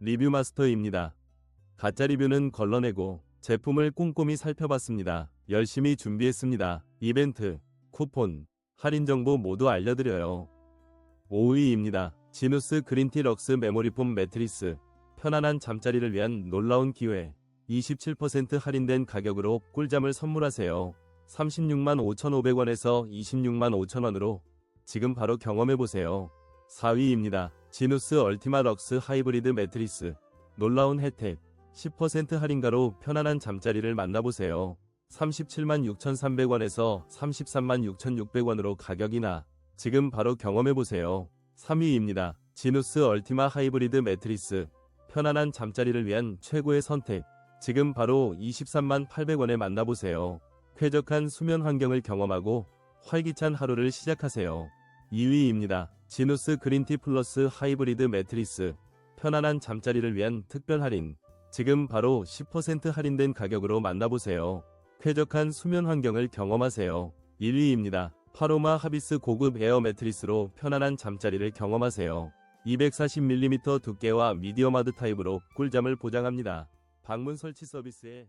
리뷰 마스터입니다. 가짜 리뷰는 걸러내고 제품을 꼼꼼히 살펴봤습니다. 열심히 준비했습니다. 이벤트, 쿠폰, 할인 정보 모두 알려드려요. 5위입니다. 지누스 그린티 럭스 메모리폼 매트리스. 편안한 잠자리를 위한 놀라운 기회. 27% 할인된 가격으로 꿀잠을 선물하세요. 36만 5,500원에서 26만 5천원으로 지금 바로 경험해보세요. 4위입니다. 지누스 얼티마 럭스 하이브리드 매트리스. 놀라운 혜택. 10% 할인가로 편안한 잠자리를 만나보세요. 37만 6,300원에서 33만 6,600원으로 가격이나 지금 바로 경험해보세요. 3위입니다. 지누스 얼티마 하이브리드 매트리스. 편안한 잠자리를 위한 최고의 선택. 지금 바로 23만 800원에 만나보세요. 쾌적한 수면 환경을 경험하고 활기찬 하루를 시작하세요. 2위입니다. 지누스 그린티 플러스 하이브리드 매트리스. 편안한 잠자리를 위한 특별 할인. 지금 바로 10% 할인된 가격으로 만나보세요. 쾌적한 수면 환경을 경험하세요. 1위입니다. 파로마 하비스 고급 에어 매트리스로 편안한 잠자리를 경험하세요. 240mm 두께와 미디엄 하드 타입으로 꿀잠을 보장합니다. 방문 설치 서비스에